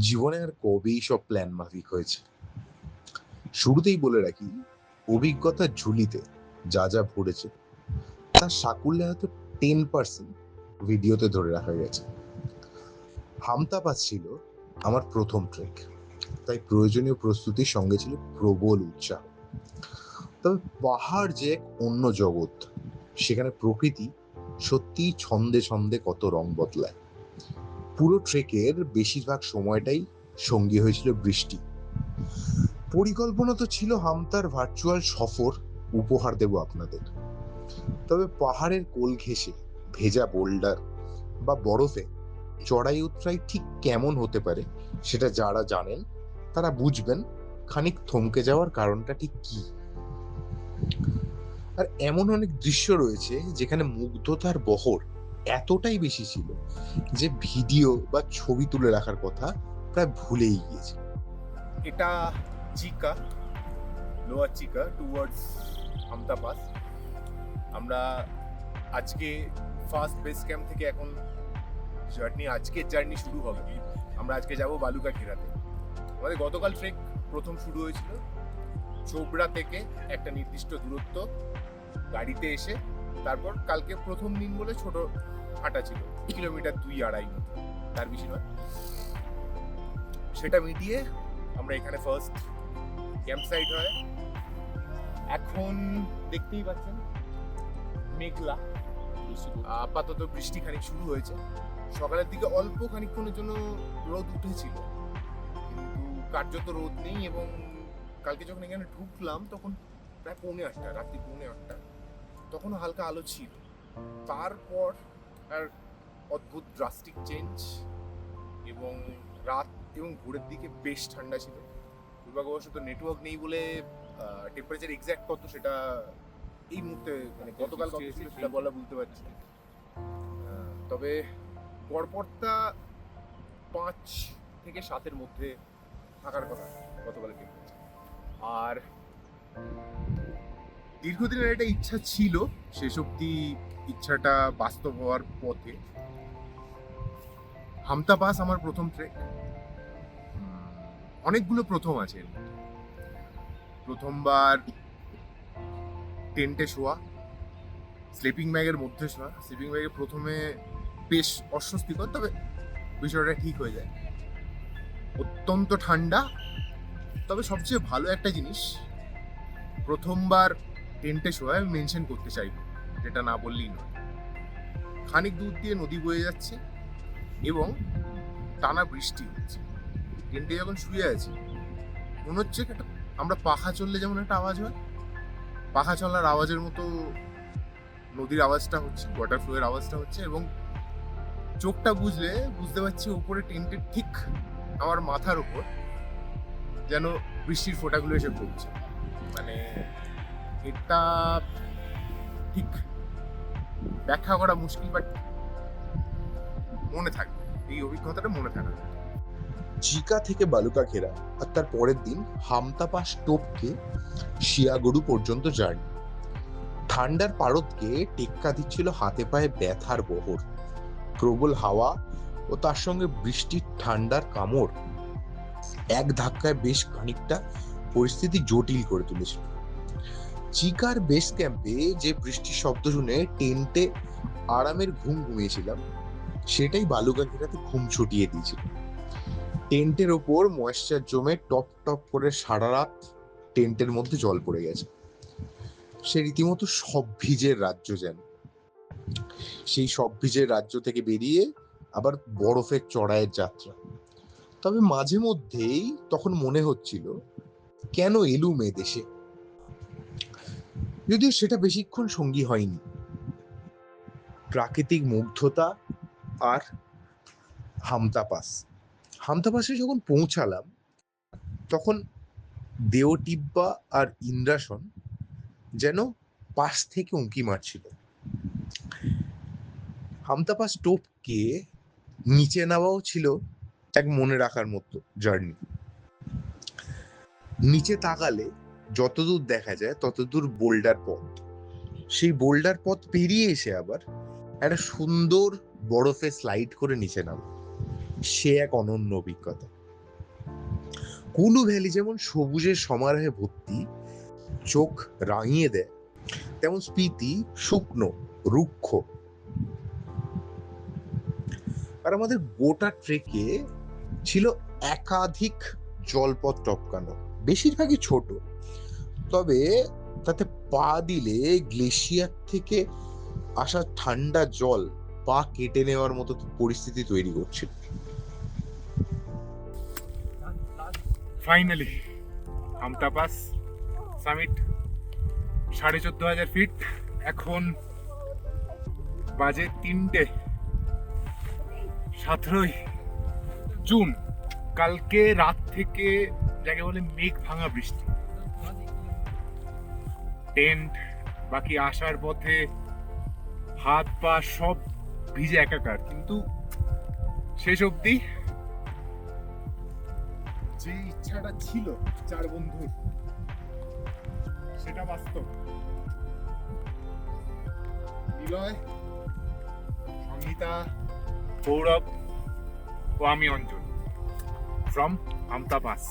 জীবনে আর কবেই সব প্ল্যান মাফিক হয়েছে? শুরুতেই বলে রাখি অভিজ্ঞতার ঝুলিতে যা যা ভরেছে, তার সাকুল্যে হয়তো টেন পার্সেন্ট ভিডিওতে ধরে রাখা গেছে। হামতাপাস ছিল আমার প্রথম ট্রেক তাই প্রয়োজনীয় প্রস্তুতির সঙ্গে ছিল প্রবল উৎসাহ। তবে পাহাড় যে এক অন্য জগৎ, সেখানে প্রকৃতি সত্যি ছন্দে ছন্দে কত রং বদলায়। পুরো ট্রেকের বেশিরভাগ সময়টাই সঙ্গী হয়েছিল বৃষ্টি। পরিকল্পনা তো ছিল হামতার ভার্চুয়াল সফর উপহার দেব আপনাদের। তবে পাহাড়ের কোল ঘেঁষে, ভেজা বোল্ডার বা বরফে চড়াই উতরাই ঠিক কেমন হতে পারে সেটা যারা জানেন, তারা বুঝবেন খানিক থমকে যাওয়ার কারণটা ঠিক কি। আর এমন অনেক দৃশ্য রয়েছে যেখানে মুগ্ধতার বহর এতটাই বেশি ছিল যে ভিডিও বা ছবি তুলে রাখার কথা প্রায় ভুলেই গিয়েছে। এটা চিকা লোয়ার চিকা টুয়ার্ডস পাস আমরা আজকে ফার্স্ট বেস ক্যাম্প থেকে এখন জার্নি আজকের জার্নি শুরু হবে। আমরা আজকে যাব বালুকা ঘেরাতে আমাদের গতকাল ট্রেক প্রথম শুরু হয়েছিল। চোপড়া থেকে একটা নির্দিষ্ট দূরত্ব, গাড়িতে এসে তারপর কালকে প্রথম দিন বলে ছোট হাঁটা ছিল কিলোমিটার দুই আড়াই মতো, তার বেশি নয়। সেটা মিটিয়ে আমরা এখানে ফার্স্ট ক্যাম্প সাইট হয়। এখন দেখতেই পাচ্ছেন, মেঘলা আপাতত বৃষ্টি খানিক শুরু হয়েছে। সকালের দিকে অল্প খানিকক্ষণের জন্য রোদ উঠেছিল, কিন্তু কার্যত রোদ নেই এবং কালকে যখন এখানে ঢুকলাম তখন প্রায় পৌনে আটটা, রাত্রি পৌনে আটটা। তখনও হালকা আলো ছিল। তারপর আর অদ্ভুত ড্রাস্টিক চেঞ্জ এবং রাত এবং ভোরের দিকে বেশ ঠান্ডা ছিল। দুর্ভাগ্যবশত নেটওয়ার্ক নেই বলে টেম্পারেচার এক্স্যাক্ট কত সেটা এই মুহূর্তে মানে গতকাল কত ছিল সেটা বলা বলতে পারছি। তবে গড়পড়তা পাঁচ থেকে সাতের মধ্যে থাকার কথা গতকালের টেম্পারেচার আর দীর্ঘদিনের একটা ইচ্ছা ছিল শেষ অব্দি ইচ্ছাটা বাস্তব হওয়ার পথে। হামতা পাস আমার প্রথম ট্রেক অনেকগুলো প্রথম আছে প্রথমবার টেন্টে শোয়া স্লিপিং ব্যাগের মধ্যে শোয়া। স্লিপিং ব্যাগে প্রথমে বেশ অস্বস্তিকর, তবে বিষয়টা ঠিক হয়ে যায়। অত্যন্ত ঠান্ডা, তবে সবচেয়ে ভালো একটা জিনিস, প্রথমবার টেন্টে শোয়া আমি মেনশন করতে চাইব, যেটা না বললেই নয়। খানিক দূর দিয়ে নদী বয়ে যাচ্ছে এবং টানা বৃষ্টি হচ্ছে। টেন্টে যখন শুয়ে আছি, মনে হচ্ছে আমরা পাখা চললে যেমন একটা আওয়াজ হয়। পাখা চলার আওয়াজের মতো নদীর আওয়াজটা হচ্ছে ওয়াটার ফ্লোয়ের আওয়াজটা হচ্ছে এবং চোখটা বুঝলে বুঝতে পারছি উপরে টেন্টের ঠিক আমার মাথার উপর যেন বৃষ্টির ফোঁটাগুলো এসে পড়ছে। মানে এটা ঠিক ব্যাখ্যা করা মুশকিল বাট মনে থাকবে। এই অভিজ্ঞতাটা মনে থাকবে। চিকা থেকে বালুকা ঘেরা আর তার পরের দিন হামতাপাস টোপকে শিয়াগরু পর্যন্ত জার্নি। ঠান্ডার পারদকে টেক্কা দিচ্ছিল হাতে পায়ে ব্যথার বহর। প্রবল হাওয়া ও তার সঙ্গে বৃষ্টির ঠান্ডার কামড় এক ধাক্কায় বেশ খানিকটা পরিস্থিতি জটিল করে তুলেছিল। চিকার বেস ক্যাম্পে যে বৃষ্টির শব্দ শুনে টেন্টে আরামের ঘুম ঘুমিয়েছিলাম, সেটাই বালুকা ঘেরাতে ঘুম ছুটিয়ে দিয়েছিল। টেন্টের ওপর ময়েশ্চার জমে টপ টপ করে সারা রাত টেন্টের মধ্যে জল পড়ে গেছে। সে রীতিমতো সব ভিজের রাজ্য যেন। সেই সব ভিজের রাজ্য থেকে বেরিয়ে আবার বরফের চড়াইয়ের যাত্রা। তবে মাঝে মধ্যেই তখন মনে হচ্ছিল, কেন এলুম এ দেশে? যদিও সেটা বেশিক্ষণ সঙ্গী হয়নি। প্রাকৃতিক মুগ্ধতা আর হামতাপাস। হামতাপাসে যখন পৌঁছালাম, তখন দেওটিব্বা আর ইন্দ্রাসন যেন পাশ থেকে উঁকি মারছিল। হামতাপাস টোপকে নিচে নেওয়াও ছিল এক মনে রাখার মতো জার্নি। নিচে তাকালে যতদূর দেখা যায়, ততদূর বোল্ডার পথ। সেই বোল্ডার পথ পেরিয়ে এসে আবার একটা সুন্দর বরফে স্লাইড করে নিচে নামা। সে এক অনন্য অভিজ্ঞতা। কুলু ভ্যালি যেমন সবুজের সমারোহে ভর্তি, চোখ রাঙিয়ে দেয়, তেমন স্পিতি শুকনো, রুক্ষ। আর আমাদের গোটা ট্রেকে ছিল একাধিক জলপথ টপকানো। বেশিরভাগই ছোট। তবে তাতে পা দিলে গ্লেশিয়ার থেকে আসা ঠান্ডা জল পা কেটে নেওয়ার মতো পরিস্থিতি তৈরি করছিল ফাইনালি হামতা পাস সামিট সাড়ে চোদ্দ হাজার ফিট এখন বাজে তিনটে সতেরোই জুন। কালকে রাত থেকে যাকে বলে মেঘ ভাঙা বৃষ্টি। টেন্ট বাকি আসার পথে হাত পা সব ভিজে একাকার। কিন্তু শেষ অবধি যে ইচ্ছাটা ছিল চার বন্ধুর, সেটা বাস্তব। নিলয় সংহিতা সৌরভ ও আমি অঞ্জন ফ্রম আমতা পাস